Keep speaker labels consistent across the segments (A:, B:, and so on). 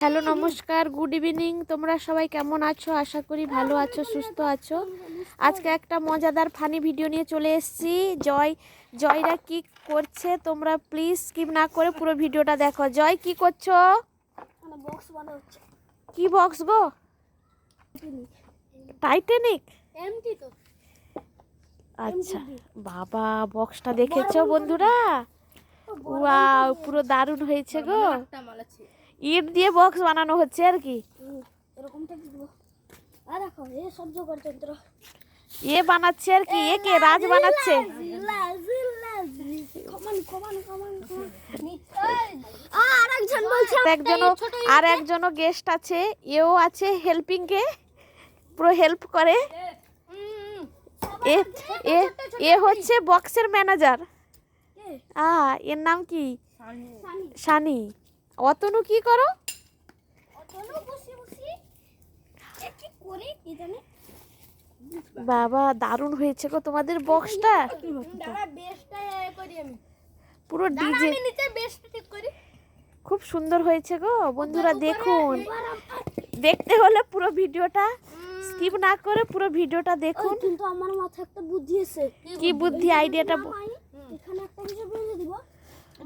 A: Hello নমস্কার good evening. তোমরা সবাই কেমন আছো? আশা করি ভালো আছো সুস্থ আছো। আজকে একটা মজাদার ফানি ভিডিও নিয়ে চলে এসেছি। জয় জয়রা কি করছে তোমরা প্লিজ স্কিপ না করে পুরো ভিডিওটা দেখো। জয় কি করছ? কি বক্স গো? টাইটানিক আচ্ছা বাবা বক্সটা দেখেছ বন্ধুরা? ওয়াও পুরো দারুণ হয়েছে গো। ইট দিয়ে বক্স বানানো হচ্ছে আর কি।
B: এরকমটা কি আর দেখো এ সহ্য
A: বানাচ্ছে আর কি এ কে রাজ বানাচ্ছে?
B: কমান কমান কমান আর একজন
A: গেস্ট আছে এও আছে হেল্পিং কে পুরো হেল্প করে। এ এ এ হচ্ছে বক্সের ম্যানেজার আ এর নাম কি? সানি। অতনু কি করো?
B: বসে বসে। এ কি করে কি জানে?
A: বাবা দারুণ হয়েছে গো তোমাদের বক্সটা। পুরো ডিজে
B: আমি নিচে বেশটা ঠিক করি।
A: খুব সুন্দর হয়েছে গো। বন্ধুরা দেখুন। দেখতে হলে পুরো ভিডিওটা স্কিপ না করে পুরো ভিডিওটা দেখুন।
B: কিন্তু আমার মাথায় একটা বুদ্ধি এসে।
A: কি বুদ্ধি আইডিয়াটা
B: এখানে একটা কিছু বেঁধে দিব।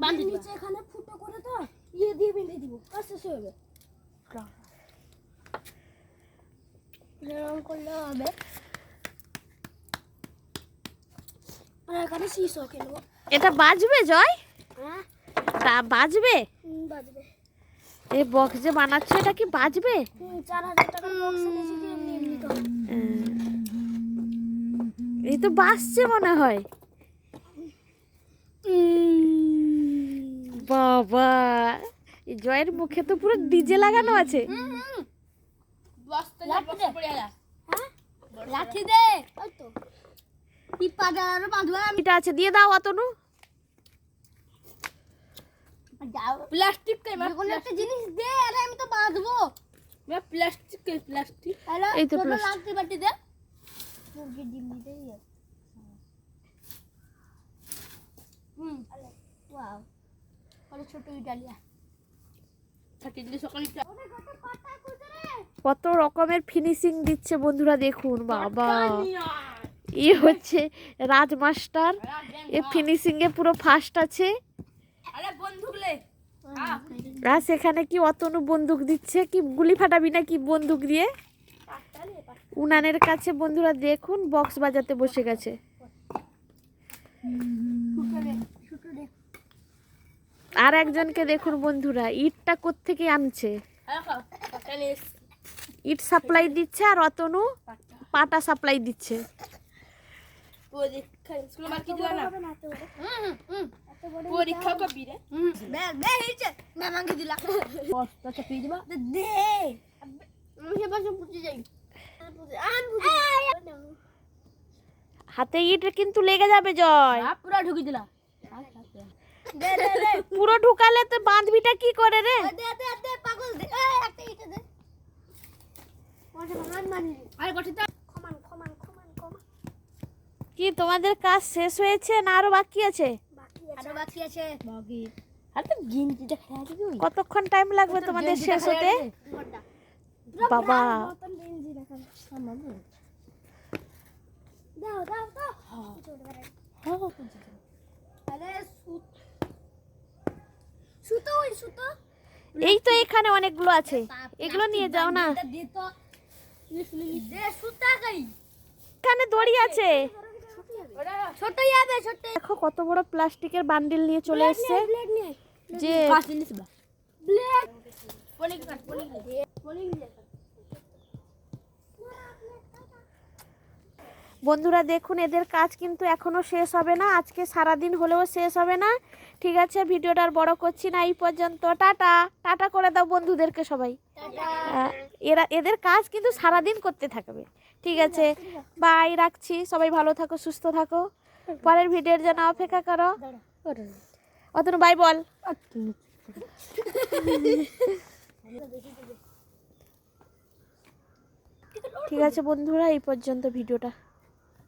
B: বাঁধি নিচে এখানে ইয়ে দিয়ে বেঁধে দিব। এরকম করলে হবে। আর এখানে শীষ কিনবো
A: এটা বাজবে জয়?
B: হ্যাঁ।
A: তা বাজবে? এই বক্স যে বানাচ্ছ এটা কি বাজবে?
B: চার হাজার টাকার বক্স এনেছি এমনি এমনি তো।
A: এই তো বাজছে মনে হয়। বাবা। জয়ের মুখে তো পুরো ডিজে লাগানো আছে।
B: হ্যাঁ? লাঠি দে। ওই তো। পিপাটা আরও
A: এটা আছে দিয়ে দাও অতনু।
B: প্লাস্টিক একটা জিনিস দে আরে আমি তো বাঁধবো। Plastic plastic. হ্যালো
A: এই তো
B: ছোট
A: plastic।
B: লাঠি বাটি দে। মুরগির ডিম দিতে হুম। ওয়াও। আরে ছোট ইটালিয়া। কত
A: রকমের ফিনিশিং দিচ্ছে বন্ধুরা দেখুন বাবা। ই হচ্ছে রাজমাস্টার। এ ফিনিশিং এ পুরো ফার্স্ট আছে।
B: আর
A: সেখানে কি অতনু বন্দুক দিচ্ছে? কি গুলি ফাটাবি না কি বন্দুক দিয়ে? উনানের কাছে বন্ধুরা দেখুন বক্স বাজাতে বসে গেছে। আর একজনকে দেখুন বন্ধুরা, ইটটা কোত্থেকে আনছে? ইট সাপ্লাই দিচ্ছে আর অতনু পাটা সাপ্লাই দিচ্ছে। হাতে ইট কিন্তু লেগে যাবে, জয়।
B: পুরা ঢুকি দিলা দে দে দে
A: পুরো ঢুকালে তো বাঁধবিটা কি করে রে?
B: দে দে দে পাগল দে। এই একটা ইটা দে। ওটা আরে গঠিতা। কমান কমান কমান কমান
A: কি তোমাদের কাজ শেষ হয়েছে না আরও বাকি আছে?
B: আরও বাকি
A: কতক্ষণ টাইম লাগবে তোমাদের শেষ হতে? বাবা।
B: দাও দাও দাও। আরে সুত ওই সুতো?
A: এই তো এখানে অনেকগুলো আছে। এগুলো নিয়ে যাও না।
B: গাই।
A: এখানে দড়ি আছে। দেখো কত বড় প্লাস্টিকের বান্ডিল নিয়ে চলে এসেছে।
B: নিয়ে।
A: যে বন্ধুরা দেখুন এদের কাজ কিন্তু এখনও শেষ হবে না। আজকে সারা দিন হলেও শেষ হবে না। ঠিক আছে ভিডিওটা আর বড় করছি না এই পর্যন্ত। টাটা টাটা করে দাও বন্ধুদেরকে সবাই। এরা এদের কাজ কিন্তু সারা দিন করতে থাকবে। ঠিক আছে বাই রাখছি। সবাই ভালো থাকো সুস্থ থাকো। পরের ভিডিওর জন্য অপেক্ষা করো। অতনু বাই বল। ঠিক আছে বন্ধুরা এই পর্যন্ত ভিডিওটা।